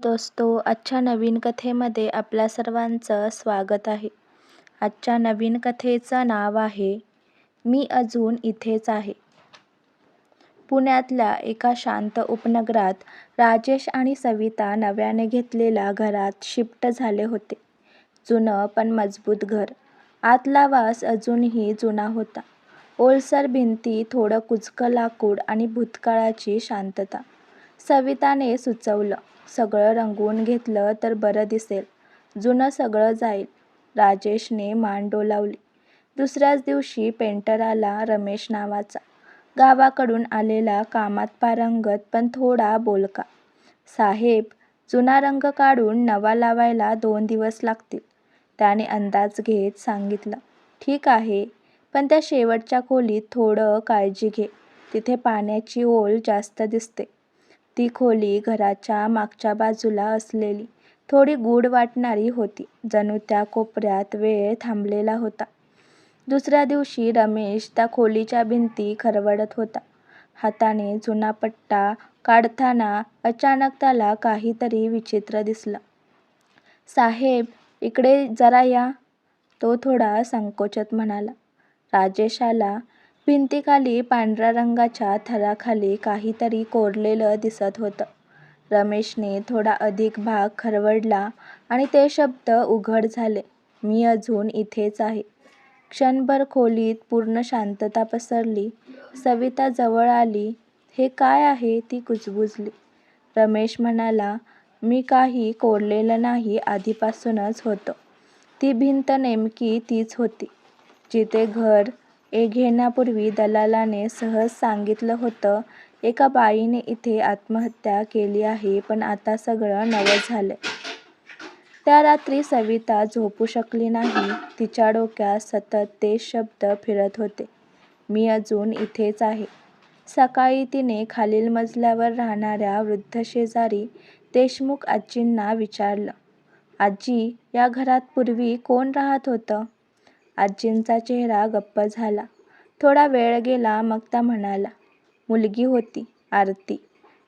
दोस्तो आजच्या नवीन कथेमध्ये आपल्या सर्वांचं स्वागत आहे. आजच्या नवीन कथेचं नाव आहे मी अजून इथेच आहे. पुण्यातल्या एका शांत उपनगरात राजेश आणि सविता नव्याने घेतलेल्या घरात शिफ्ट झाले होते. जुनं पण मजबूत घर. आतला वास अजूनही जुना होता. ओलसर भिंती, थोडं कुचकं लाकूड आणि भूतकाळाची शांतता. सविताने सुचवलं, सगळं रंगवून घेतलं तर बरं दिसेल. जुनं सगळं जाईल. राजेशने मान डोलावली. दुसऱ्याच दिवशी पेंटर आला रमेश नावाचा. गावाकडून आलेला, कामात पारंगत पण थोडा बोलका. साहेब, जुना रंग काढून नवा लावायला दोन दिवस लागतील, त्याने अंदाज घेत सांगितलं. ठीक आहे, पण त्या शेवटच्या खोलीत थोडं काळजी घे. तिथे पाण्याची ओल जास्त दिसते. ती खोली घराच्या मागच्या बाजूला असलेली. थोडी गूढ वाटणारी होती. जणू त्या कोपऱ्यात वेळ थांबलेला होता. दुसऱ्या दिवशी रमेश त्या खोलीच्या भिंती खरवडत होता. हाताने जुना पट्टा काढताना अचानक त्याला काहीतरी विचित्र दिसलं. साहेब, इकडे जरा या, तो थोडा संकोचत म्हणाला. राजेशाला भिंतीखाली पांढऱ्या रंगाच्या थराखाली काहीतरी कोरलेलं दिसत होतं. रमेशने थोडा अधिक भाग खरवडला आणि ते शब्द उघड झाले. मी अजून इथेच आहे. क्षणभर खोलीत पूर्ण शांतता पसरली. सविता जवळ आली. हे काय आहे ती कुजबुजली. रमेश म्हणाला, मी काही कोरलेलं नाही आधीपासूनच होतं. ती भिंत नेमकी तीच होती, जिथे घर घेण्यापूर्वी दलालाने सहज सांगितलं होतं एका बाईने इथे आत्महत्या केली आहे पण आता सगळं नवं झालंय. त्या रात्री सविता झोपू शकली नाही. तिच्या डोक्यात सतत ते शब्द फिरत होते. मी अजून इथेच आहे. सकाळी तिने खालील मजल्यावर राहणाऱ्या वृद्ध शेजारी देशमुख आजींना विचारलं, आजी, या घरात पूर्वी कोण राहत होतं? आजींचा चेहरा गप्प झाला. थोडा वेळ गेला मग त्या म्हणाला मुलगी होती, आरती.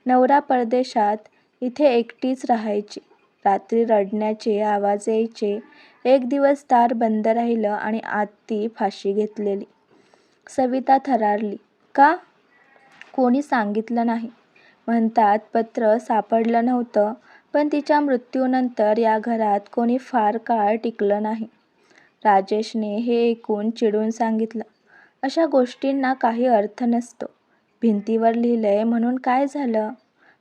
नवरा परदेशात. इथे एकटीच राहायची. रात्री रडण्याचे आवाज यायचे. एक दिवस दार बंद राहिलं आणि आत ती फाशी घेतलेली. सविता थरारली. का? कोणी सांगितलं नाही. म्हणतात पत्र सापडलं नव्हतं पण तिच्या मृत्यूनंतर या घरात कोणी फार काळ टिकलं नाही. राजेशने हे ऐकून चिडून सांगितलं, अशा गोष्टींना काही अर्थ नसतो. भिंतीवर लिहिलंय म्हणून काय झालं?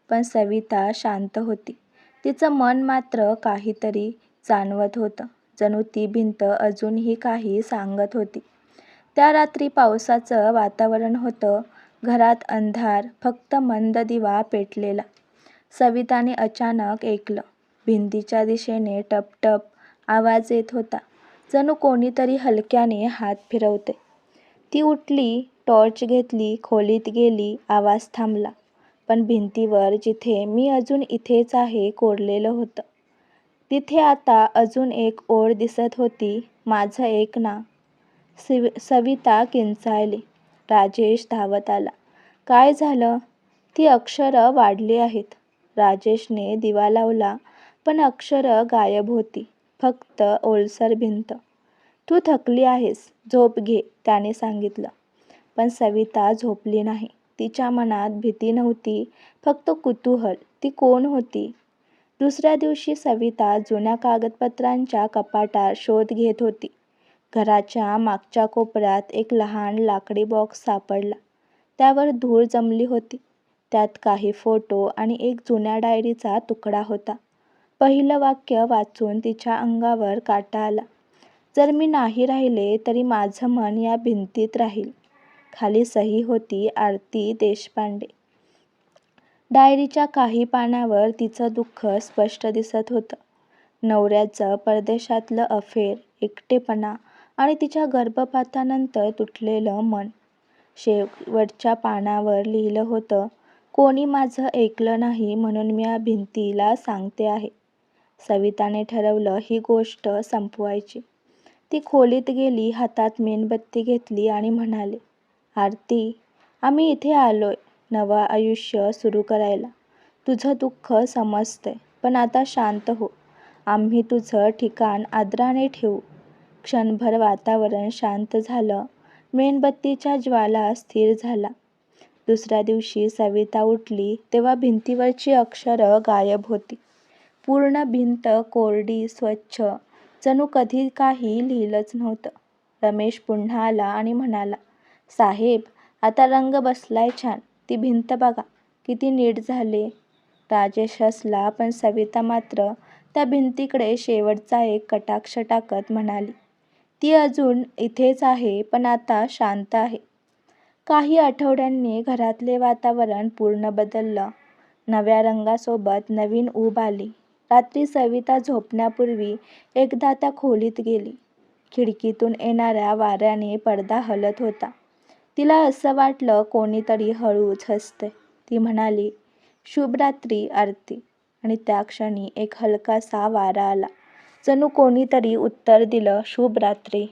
पण सविता शांत होती. तिचं मन मात्र काहीतरी जाणवत होतं. जणू ती भिंत अजूनही काही सांगत होती. त्या रात्री पावसाचं वातावरण होतं. घरात अंधार. फक्त मंद दिवा पेटलेला. सविताने अचानक ऐकलं. भिंतीच्या दिशेने टपटप आवाज येत होता. जणू कोणीतरी हलक्याने हात फिरवते ती उठली. टॉर्च घेतली. खोलीत गेली. आवाज थांबला. पण भिंतीवर जिथे मी अजून इथेच आहे कोरलेलं होतं, तिथे आता अजून एक ओळ दिसत होती, माझं एक ना. सविता किंचाळली. राजेश धावत आला. काय झालं? ती अक्षरं वाढली आहेत. राजेशने दिवा लावला पण अक्षरं गायब होती. फक्त ओलसर भिंत. तू थकली आहेस. झोप घे, त्याने सांगितलं. पण सविता झोपली नाही. तिच्या मनात भीती नव्हती, फक्त कुतूहल. ती कोण होती? दुसऱ्या दिवशी सविता जुन्या कागदपत्रांच्या कपाटात शोध घेत होती. घराच्या मागच्या कोपऱ्यात एक लहान लाकडी बॉक्स सापडला. त्यावर धूळ जमली होती. त्यात काही फोटो आणि एक जुन्या डायरीचा तुकडा होता. पहिलं वाक्य वाचून तिच्या अंगावर काटा आला. जर मी नाही राहिले तरी माझं मन या भिंतीत राहील. खाली सही होती आरती देशपांडे. डायरीच्या काही पानावर तिचं दुःख स्पष्ट दिसत होतं. नवऱ्याचं परदेशातलं अफेअर, एकटेपणा आणि तिच्या गर्भपातानंतर तुटलेलं मन. शेवटच्या पानावर लिहिलं होतं, कोणी माझं ऐकलं नाही म्हणून मी या भिंतीला सांगते आहे. सविताने ठरवलं ही गोष्ट संपवायची. ती खोलीत गेली. हातात मेणबत्ती घेतली आणि म्हणाली, आरती, आम्ही इथे आलोय नवं आयुष्य सुरू करायला. तुझं दुःख समजतंय. पण आता शांत हो आम्ही तुझं ठिकाण आदराने ठेवू क्षणभर वातावरण शांत झालं मेणबत्तीच्या ज्वाला स्थिर झाला दुसऱ्या दिवशी सविता उठली तेव्हा भिंतीवरची अक्षरं गायब होती पूर्ण भिंत कोरडी स्वच्छ. जणू कधी काही लिहिलंच नव्हतं. रमेश पुन्हा आला आणि म्हणाला साहेब आता रंग बसलाय छान. ती भिंत बघा किती नीट झाले. राजेश हसला पण सविता मात्र त्या भिंतीकडे शेवटचा एक कटाक्ष टाकत म्हणाली ती अजून इथेच आहे पण आता शांत आहे. काही आठवड्यांनी घरातले वातावरण पूर्ण बदललं. नव्या रंगासोबत नवीन ऊब आली. रात्री सविता झोपण्यापूर्वी एकदा त्या खोलीत गेली. खिडकीतून येणाऱ्या वाऱ्याने पडदा हलत होता. तिला असं वाटलं कोणीतरी हळूच हसते. ती म्हणाली शुभरात्री आरती. आणि त्या क्षणी एक हलकासा वारा आला. जणू कोणीतरी उत्तर दिलं शुभरात्री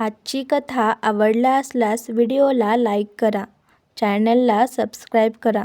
आजची कथा आवडल्या असल्यास व्हिडिओला लाईक करा चॅनलला सबस्क्राईब करा.